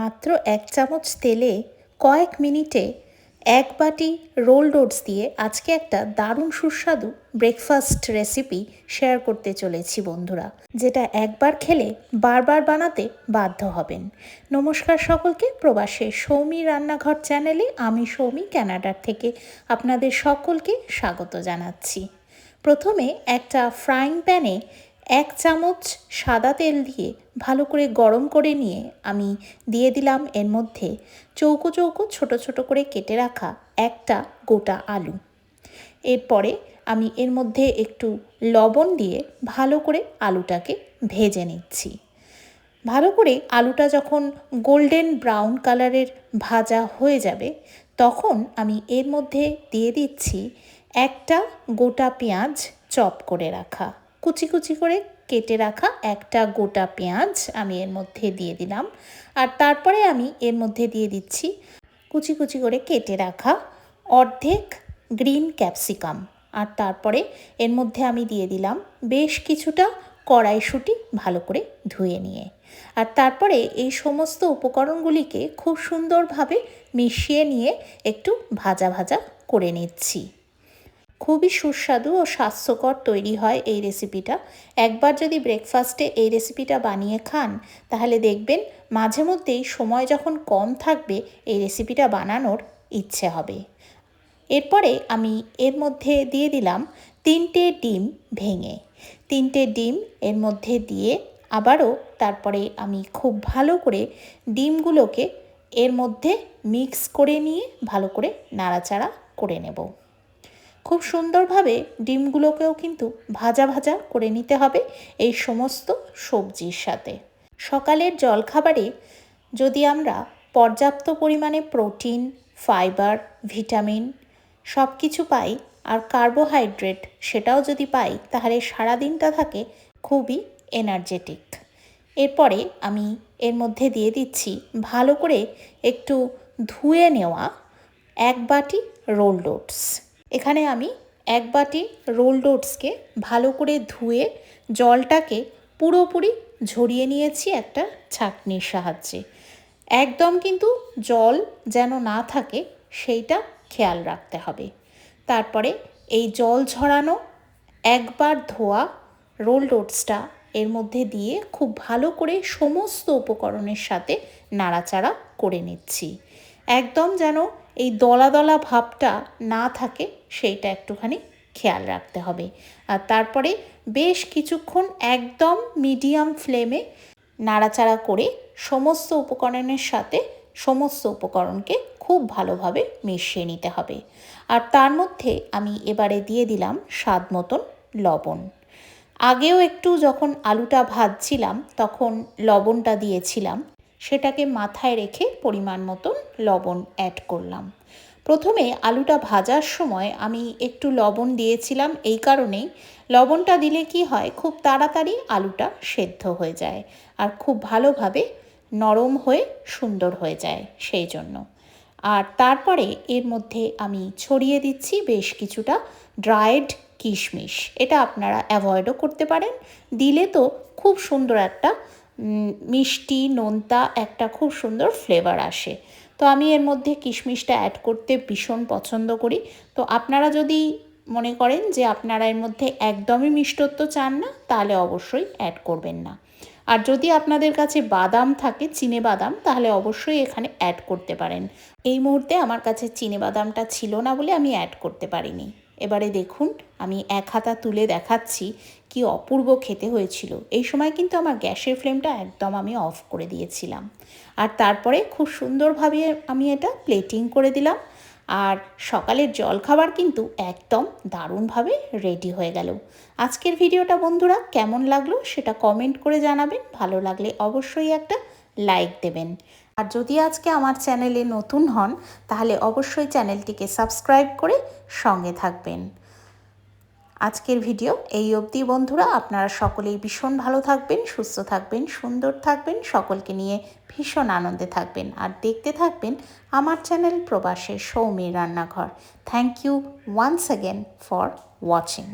মাত্র এক চামচ তেলে কয়েক মিনিটে এক বাটি রোল ওটস দিয়ে আজকে একটা দারুণ সুস্বাদু ব্রেকফাস্ট রেসিপি শেয়ার করতে চলেছি বন্ধুরা, যেটা একবার খেলে বারবার বানাতে বাধ্য হবেন। নমস্কার সকলকে, প্রবাসে সৌমি রান্নাঘর চ্যানেলে আমি সৌমি ক্যানাডার থেকে আপনাদের সকলকে স্বাগত জানাচ্ছি। প্রথমে একটা ফ্রাইং প্যানে এক চামচ সাদা তেল দিয়ে ভালো করে গরম করে নিয়ে আমি দিয়ে দিলাম এর মধ্যে চৌকো চৌকো ছোট ছোট করে কেটে রাখা একটা গোটা আলু। এরপরে আমি এর মধ্যে একটু লবণ দিয়ে ভালো করে আলুটাকে ভেজে নিচ্ছি। ভালো করে আলুটা যখন গোল্ডেন ব্রাউন কালারের ভাজা হয়ে যাবে, তখন আমি এর মধ্যে দিয়ে দিচ্ছি একটা গোটা পেঁয়াজ চপ করে রাখা। কুচি কুচি করে কেটে রাখা একটা গোটা পেঁয়াজ আমি এর মধ্যে দিয়ে দিলাম। আর তারপরে আমি এর মধ্যে দিয়ে দিচ্ছি কুচি কুচি করে কেটে রাখা অর্ধেক গ্রিন ক্যাপসিকাম। আর তারপরে এর মধ্যে আমি দিয়ে দিলাম বেশ কিছুটা কড়াইশুঁটি ভালো করে ধুয়ে নিয়ে। আর তারপরে এই সমস্ত উপকরণগুলিকে খুব সুন্দরভাবে মিশিয়ে নিয়ে একটু ভাজা ভাজা করে নিচ্ছি। খুবই সুস্বাদু ও স্বাস্থ্যকর তৈরি হয় এই রেসিপিটা একবার যদি ব্রেকফাস্টে এই রেসিপিটা বানিয়ে খান, তাহলে দেখবেন মাঝে মধ্যেই সময় যখন কম থাকবে, এই রেসিপিটা বানানোর ইচ্ছে হবে। এরপরে আমি এর মধ্যে দিয়ে দিলাম তিনটে ডিম ভেঙে। তিনটে ডিম এর মধ্যে দিয়ে আবারও তারপরে আমি খুব ভালো করে ডিমগুলোকে এর মধ্যে মিক্স করে নিয়ে ভালো করে নাড়াচাড়া করে নেব। খুব সুন্দরভাবে ডিমগুলোকেও কিন্তু ভাজা ভাজা করে নিতে হবে এই সমস্ত সবজির সাথে। সকালের জলখাবারে যদি আমরা পর্যাপ্ত পরিমাণে প্রোটিন, ফাইবার, ভিটামিন সব কিছু পাই আর কার্বোহাইড্রেট সেটাও যদি পাই, তাহলে সারা দিনটা থাকে খুবই এনার্জেটিক। এরপরে আমি এর মধ্যে দিয়ে দিচ্ছি ভালো করে একটু ধুয়ে নেওয়া এক বাটি রোল ওটস। এখানে আমি এক বাটি রোল ওটসকে ভালো করে ধুয়ে জলটাকে পুরোপুরি ঝরিয়ে নিয়েছি একটা ছাঁকনির সাহায্যে। একদম কিন্তু জল যেন না থাকে সেইটা খেয়াল রাখতে হবে। তারপরে এই জল ঝরানো একবার ধোয়া রোল ওটসটা এর মধ্যে দিয়ে খুব ভালো করে সমস্ত উপকরণের সাথে নাড়াচাড়া করে নিচ্ছি। একদম যেন এই দলা দলা ভাবটা না থাকে, সেইটা একটুখানি খেয়াল রাখতে হবে। আর তারপরে বেশ কিছুক্ষণ একদম মিডিয়াম ফ্লেমে নাড়াচাড়া করে সমস্ত উপকরণের সাথে সমস্ত উপকরণকে খুব ভালোভাবে মিশিয়ে নিতে হবে। আর তার মধ্যে আমি এবারে দিয়ে দিলাম স্বাদ মতন লবণ। আগেও একটু যখন আলুটা ভাজছিলাম, তখন লবণটা দিয়েছিলাম। সেটাকে মাথায় রেখে পরিমাণ মতন লবণ অ্যাড করলাম। প্রথমে আলুটা ভাজার সময় আমি একটু লবণ দিয়েছিলাম এই কারণেই। লবণটা দিলে কি হয়, খুব তাড়াতাড়ি আলুটা সেদ্ধ হয়ে যায় আর খুব ভালোভাবে নরম হয়ে সুন্দর হয়ে যায় সেই জন্য। আর তারপরে এর মধ্যে আমি ছড়িয়ে দিচ্ছি বেশ কিছুটা ড্রায়েড কিশমিশ। এটা আপনারা অ্যাভয়েডও করতে পারেন। দিলে তো খুব সুন্দর একটা মিষ্টি, নোনতা একটা খুব সুন্দর ফ্লেভার আসে। তো আমি এর মধ্যে কিশমিশটা অ্যাড করতে ভীষণ পছন্দ করি। তো আপনারা যদি মনে করেন যে আপনারা এর মধ্যে একদমই মিষ্টত্ব চান না, তাহলে অবশ্যই অ্যাড করবেন না। আর যদি আপনাদের কাছে বাদাম থাকে, চিনে বাদাম, তাহলে অবশ্যই এখানে অ্যাড করতে পারেন। এই মুহূর্তে আমার কাছে চিনে বাদামটা ছিল না বলে আমি অ্যাড করতে পারিনি। এবারে দেখুন। আমি এক হাতা তুলে দেখাচ্ছি কি অপূর্ব খেতে হয়েছিল। এই সময় কিন্তু আমার গ্যাসের ফ্লেমটা একদম আমি অফ করে দিয়েছিলাম। আর তারপরে খুব সুন্দরভাবে আমি এটা প্লেটিং করে দিলাম। আর সকালের জলখাবার কিন্তু একদম দারুণভাবে রেডি হয়ে গেল। আজকের ভিডিওটা বন্ধুরা কেমন লাগল সেটা কমেন্ট করে জানাবেন। ভালো লাগলে অবশ্যই একটা লাইক দেবেন। আর যদি আজকে আমার চ্যানেলে নতুন হন, তাহলে অবশ্যই চ্যানেলটিকে সাবস্ক্রাইব করে সঙ্গে থাকবেন। আজকের ভিডিও এই অবধি, বন্ধুরা। আপনারা সকলেই ভীষণ ভালো থাকবেন, সুস্থ থাকবেন, সুন্দর থাকবেন, সকলকে নিয়ে ভীষণ আনন্দে থাকবেন। আর দেখতে থাকবেন আমার চ্যানেল প্রবাসের সৌমির রান্নাঘর। Thank you once again for watching